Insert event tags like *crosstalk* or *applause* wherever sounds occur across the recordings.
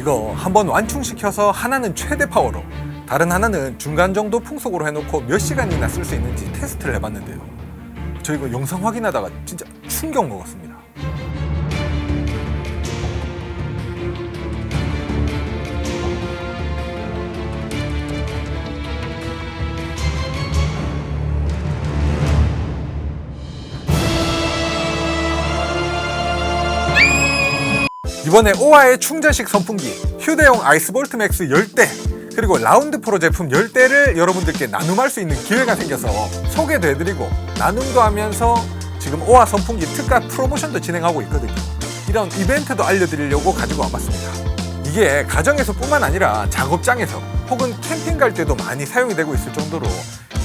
이거 한번 완충시켜서 하나는 최대 파워로 다른 하나는 중간 정도 풍속으로 해놓고 몇 시간이나 쓸 수 있는지 테스트를 해봤는데요. 저 이거 영상 확인하다가 진짜 충격 먹었습니다. 이번에 오아의 충전식 선풍기 휴대용 아이스볼트 맥스 10대 그리고 라운드 프로 제품 10대를 여러분들께 나눔할 수 있는 기회가 생겨서 소개도 해드리고 나눔도 하면서 지금 오아 선풍기 특가 프로모션도 진행하고 있거든요. 이런 이벤트도 알려드리려고 가지고 와봤습니다. 이게 가정에서 뿐만 아니라 작업장에서 혹은 캠핑 갈 때도 많이 사용이 되고 있을 정도로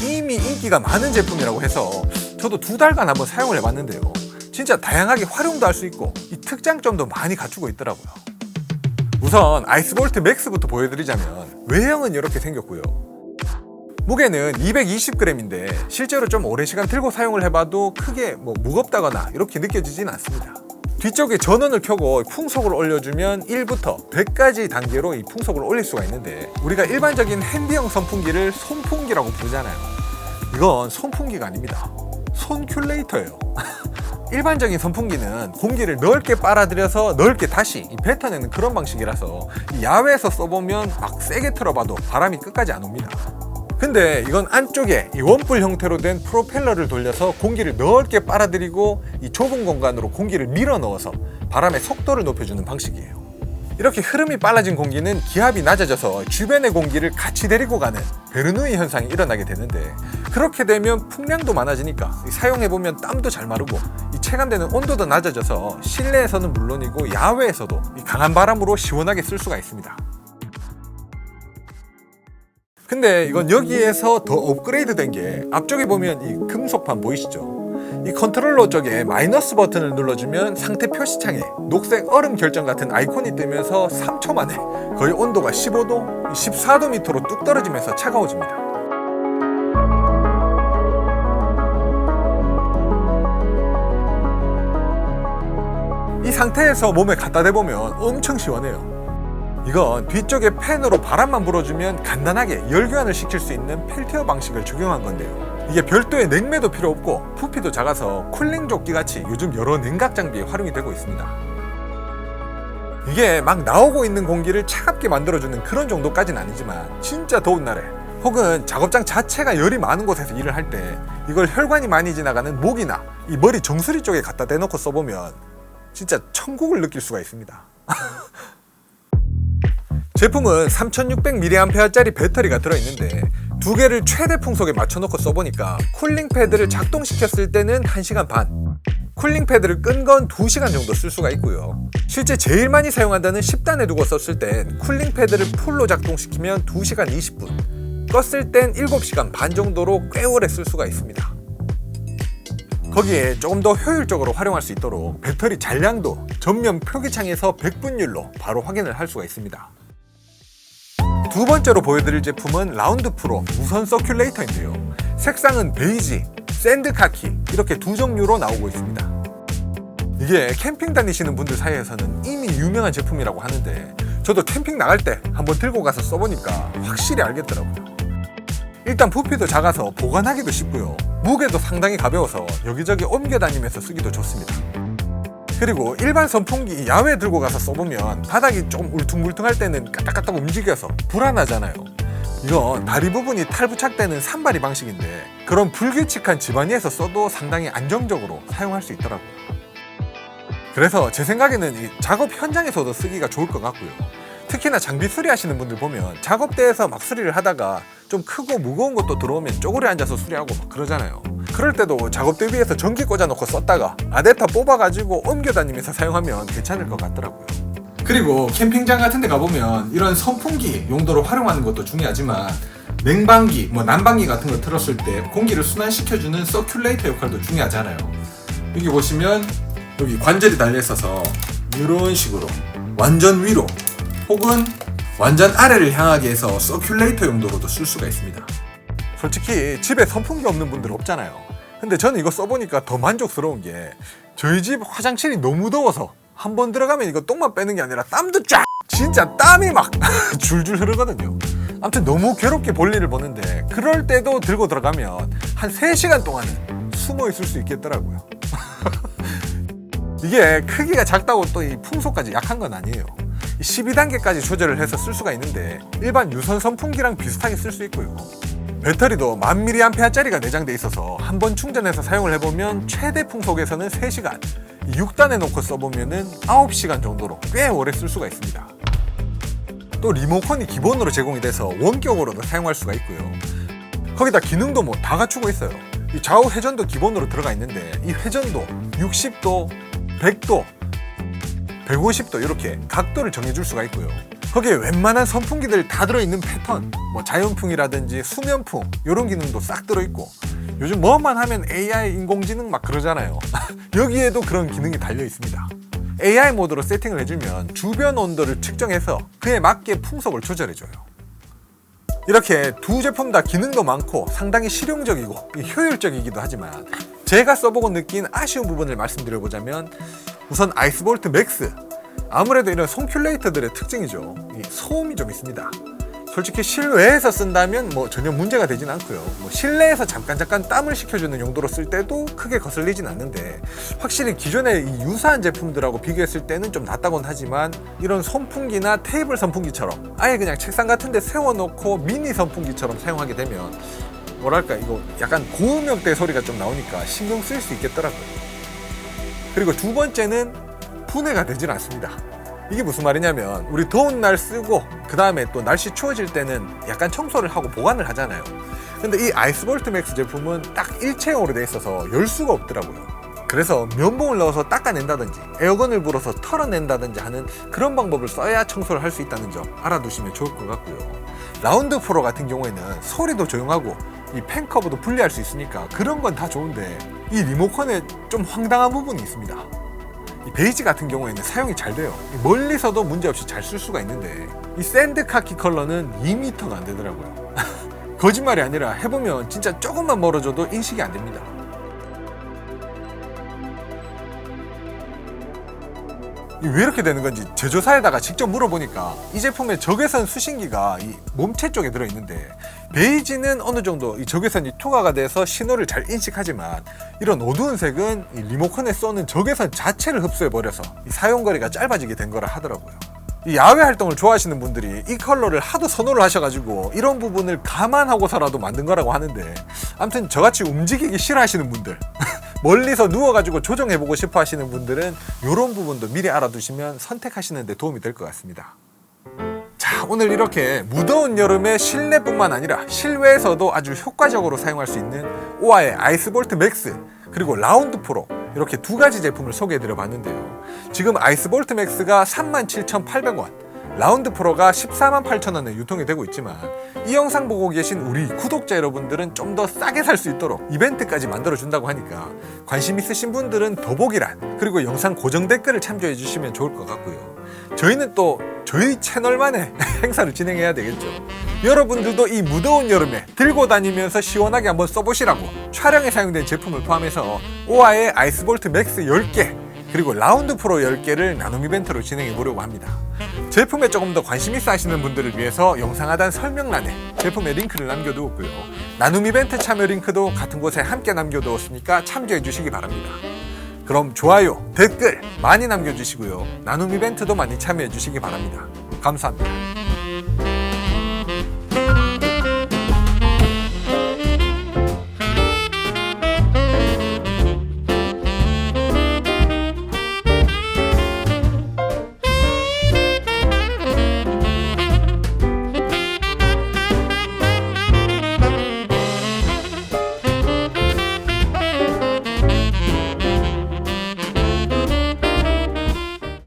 이미 인기가 많은 제품이라고 해서 저도 두 달간 한번 사용을 해봤는데요 진짜 다양하게 활용도 할 수 있고 이 특장점도 많이 갖추고 있더라고요. 우선 아이스볼트 맥스부터 보여드리자면 외형은 이렇게 생겼고요. 무게는 220g인데 실제로 좀 오랜 시간 들고 사용을 해봐도 크게 뭐 무겁다거나 이렇게 느껴지진 않습니다. 뒤쪽에 전원을 켜고 풍속을 올려주면 1부터 100까지 단계로 이 풍속을 올릴 수가 있는데 우리가 일반적인 핸디형 선풍기를 손풍기라고 부르잖아요. 이건 손풍기가 아닙니다. 손큘레이터예요. *laughs* 일반적인 선풍기는 공기를 넓게 빨아들여서 넓게 다시 이 뱉어내는 그런 방식이라서 이 야외에서 써보면 막 세게 틀어봐도 바람이 끝까지 안 옵니다. 근데 이건 안쪽에 이 원뿔 형태로 된 프로펠러를 돌려서 공기를 넓게 빨아들이고 이 좁은 공간으로 공기를 밀어 넣어서 바람의 속도를 높여주는 방식이에요. 이렇게 흐름이 빨라진 공기는 기압이 낮아져서 주변의 공기를 같이 데리고 가는 베르누이 현상이 일어나게 되는데 그렇게 되면 풍량도 많아지니까 사용해보면 땀도 잘 마르고 이 체감되는 온도도 낮아져서 실내에서는 물론이고 야외에서도 이 강한 바람으로 시원하게 쓸 수가 있습니다. 근데 이건 여기에서 더 업그레이드 된 게 앞쪽에 보면 이 금속판 보이시죠? 이 컨트롤러 쪽에 마이너스 버튼을 눌러주면 상태 표시창에 녹색 얼음 결정 같은 아이콘이 뜨면서 3초 만에 거의 온도가 15도, 14도 밑으로 뚝 떨어지면서 차가워집니다. 이 상태에서 몸에 갖다 대보면 엄청 시원해요. 이건 뒤쪽에 팬으로 바람만 불어주면 간단하게 열교환을 시킬 수 있는 펠티어 방식을 적용한 건데요. 이게 별도의 냉매도 필요 없고 부피도 작아서 쿨링 조끼 같이 요즘 여러 냉각 장비에 활용이 되고 있습니다. 이게 막 나오고 있는 공기를 차갑게 만들어주는 그런 정도까지는 아니지만 진짜 더운 날에 혹은 작업장 자체가 열이 많은 곳에서 일을 할 때 이걸 혈관이 많이 지나가는 목이나 이 머리 정수리 쪽에 갖다 대놓고 써보면 진짜 천국을 느낄 수가 있습니다. *laughs* 제품은 3600mAh짜리 배터리가 들어있는데 두 개를 최대 풍속에 맞춰놓고 써보니까 쿨링 패드를 작동시켰을 때는 1시간 반 쿨링 패드를 끈 건 2시간 정도 쓸 수가 있고요. 실제 제일 많이 사용한다는 10단에 두고 썼을 땐 쿨링 패드를 풀로 작동시키면 2시간 20분 껐을 땐 7시간 반 정도로 꽤 오래 쓸 수가 있습니다. 거기에 조금 더 효율적으로 활용할 수 있도록 배터리 잔량도 전면 표기창에서 100분율로 바로 확인을 할 수가 있습니다 두 번째로 보여드릴 제품은 라운드 프로 무선 서큘레이터인데요. 색상은 베이지, 샌드 카키 이렇게 두 종류로 나오고 있습니다. 이게 캠핑 다니시는 분들 사이에서는 이미 유명한 제품이라고 하는데 저도 캠핑 나갈 때 한번 들고 가서 써보니까 확실히 알겠더라고요. 일단 부피도 작아서 보관하기도 쉽고요. 무게도 상당히 가벼워서 여기저기 옮겨 다니면서 쓰기도 좋습니다. 그리고 일반 선풍기 야외 들고 가서 써보면 바닥이 좀 울퉁불퉁할 때는 까딱까딱 움직여서 불안하잖아요. 이건 다리 부분이 탈부착되는 산발이 방식인데 그런 불규칙한 집안위에서 써도 상당히 안정적으로 사용할 수 있더라고요. 그래서 제 생각에는 이 작업 현장에서도 쓰기가 좋을 것 같고요. 특히나 장비 수리하시는 분들 보면 작업대에서 막 수리를 하다가 좀 크고 무거운 것도 들어오면 쪼그려 앉아서 수리하고 막 그러잖아요. 그럴 때도 작업대 위에서 전기 꽂아놓고 썼다가 아데타 뽑아가지고 옮겨 다니면서 사용하면 괜찮을 것 같더라고요. 그리고 캠핑장 같은 데 가보면 이런 선풍기 용도로 활용하는 것도 중요하지만 냉방기, 뭐 난방기 같은 거 틀었을 때 공기를 순환시켜주는 서큘레이터 역할도 중요하잖아요. 여기 보시면 여기 관절이 달려 있어서 이런 식으로 완전 위로 혹은 완전 아래를 향하게 해서 서큘레이터 용도로도 쓸 수가 있습니다. 솔직히 집에 선풍기 없는 분들 없잖아요. 근데 저는 이거 써보니까 더 만족스러운 게 저희 집 화장실이 너무 더워서 한 번 들어가면 이거 똥만 빼는 게 아니라 땀도 쫙 진짜 땀이 막 *laughs* 줄줄 흐르거든요. 아무튼 너무 괴롭게 볼일을 보는데 그럴 때도 들고 들어가면 한 3시간 동안은 숨어 있을 수 있겠더라고요. *laughs* 이게 크기가 작다고 또 이 풍속까지 약한 건 아니에요. 12단계까지 조절을 해서 쓸 수가 있는데 일반 유선 선풍기랑 비슷하게 쓸 수 있고요. 배터리도 1000mAh짜리가 내장돼 있어서 한 번 충전해서 사용을 해보면 최대 풍속에서는 3시간, 6단에 놓고 써보면 은 9시간 정도로 꽤 오래 쓸 수가 있습니다. 또 리모컨이 기본으로 제공이 돼서 원격으로도 사용할 수가 있고요. 거기다 기능도 뭐 다 갖추고 있어요. 이 좌우 회전도 기본으로 들어가 있는데 이 회전도 60도, 100도, 150도 이렇게 각도를 정해줄 수가 있고요. 거기에 웬만한 선풍기들 다 들어있는 패턴, 뭐 자연풍이라든지 수면풍 이런 기능도 싹 들어있고 요즘 뭐만 하면 AI 인공지능 막 그러잖아요. *laughs* 여기에도 그런 기능이 달려 있습니다. AI 모드로 세팅을 해주면 주변 온도를 측정해서 그에 맞게 풍속을 조절해줘요. 이렇게 두 제품 다 기능도 많고 상당히 실용적이고 효율적이기도 하지만 제가 써보고 느낀 아쉬운 부분을 말씀드려보자면 우선 아이스볼트 맥스 아무래도 이런 솜큘레이터들의 특징이죠. 이 소음이 좀 있습니다. 솔직히 실외에서 쓴다면 뭐 전혀 문제가 되진 않고요. 뭐 실내에서 잠깐 잠깐 땀을 식혀주는 용도로 쓸 때도 크게 거슬리진 않는데 확실히 기존의 이 유사한 제품들하고 비교했을 때는 좀 낫다곤 하지만 이런 선풍기나 테이블 선풍기처럼 아예 그냥 책상 같은 데 세워놓고 미니 선풍기처럼 사용하게 되면 뭐랄까 이거 약간 고음역대 소리가 좀 나오니까 신경 쓸 수 있겠더라고요. 그리고 두 번째는 분해가 되질 않습니다. 이게 무슨 말이냐면 우리 더운 날 쓰고 그 다음에 또 날씨 추워질 때는 약간 청소를 하고 보관을 하잖아요. 근데 이 아이스볼트 맥스 제품은 딱 일체형으로 돼 있어서 열 수가 없더라고요. 그래서 면봉을 넣어서 닦아낸다든지 에어건을 불어서 털어낸다든지 하는 그런 방법을 써야 청소를 할 수 있다는 점 알아두시면 좋을 것 같고요. 라운드 프로 같은 경우에는 소리도 조용하고 이 팬커브도 분리할 수 있으니까 그런 건 다 좋은데 이 리모컨에 좀 황당한 부분이 있습니다. 이 베이지 같은 경우에는 사용이 잘 돼요. 멀리서도 문제없이 잘 쓸 수가 있는데 이 샌드 카키 컬러는 2m가 안 되더라고요. *laughs* 거짓말이 아니라 해보면 진짜 조금만 멀어져도 인식이 안 됩니다. 이왜 이렇게 되는 건지 제조사에다가 직접 물어보니까 이 제품의 적외선 수신기가 이 몸체 쪽에 들어있는데 베이지는 어느 정도 이 적외선이 투과가 돼서 신호를 잘 인식하지만 이런 어두운 색은 이 리모컨에 쏘는 적외선 자체를 흡수해 버려서 이 사용거리가 짧아지게 된 거라 하더라고요. 이 야외 활동을 좋아하시는 분들이 이 컬러를 하도 선호를 하셔가지고 이런 부분을 감안하고서라도 만든 거라고 하는데 아무튼 저같이 움직이기 싫어하시는 분들 *laughs* 멀리서 누워가지고 조정해보고 싶어 하시는 분들은 이런 부분도 미리 알아두시면 선택하시는 데 도움이 될 것 같습니다. 자, 오늘 이렇게 무더운 여름에 실내뿐만 아니라 실외에서도 아주 효과적으로 사용할 수 있는 오아의 아이스볼트 맥스 그리고 라운드 프로 이렇게 두 가지 제품을 소개해 드려 봤는데요. 지금 아이스볼트 맥스가 37,800원, 라운드 프로가 14만 8천 원에 유통이 되고 있지만 이 영상 보고 계신 우리 구독자 여러분들은 좀 더 싸게 살 수 있도록 이벤트까지 만들어 준다고 하니까 관심 있으신 분들은 더보기란 그리고 영상 고정 댓글을 참조해 주시면 좋을 것 같고요. 저희는 또 저희 채널만의 *laughs* 행사를 진행해야 되겠죠. 여러분들도 이 무더운 여름에 들고 다니면서 시원하게 한번 써보시라고 촬영에 사용된 제품을 포함해서 오아의 아이스볼트 맥스 10개 그리고 라운드 프로 10개를 나눔 이벤트로 진행해 보려고 합니다. 제품에 조금 더 관심 있어 하시는 분들을 위해서 영상 하단 설명란에 제품의 링크를 남겨두었고요. 나눔 이벤트 참여 링크도 같은 곳에 함께 남겨두었으니까 참조해 주시기 바랍니다. 그럼 좋아요, 댓글 많이 남겨주시고요. 나눔 이벤트도 많이 참여해 주시기 바랍니다. 감사합니다.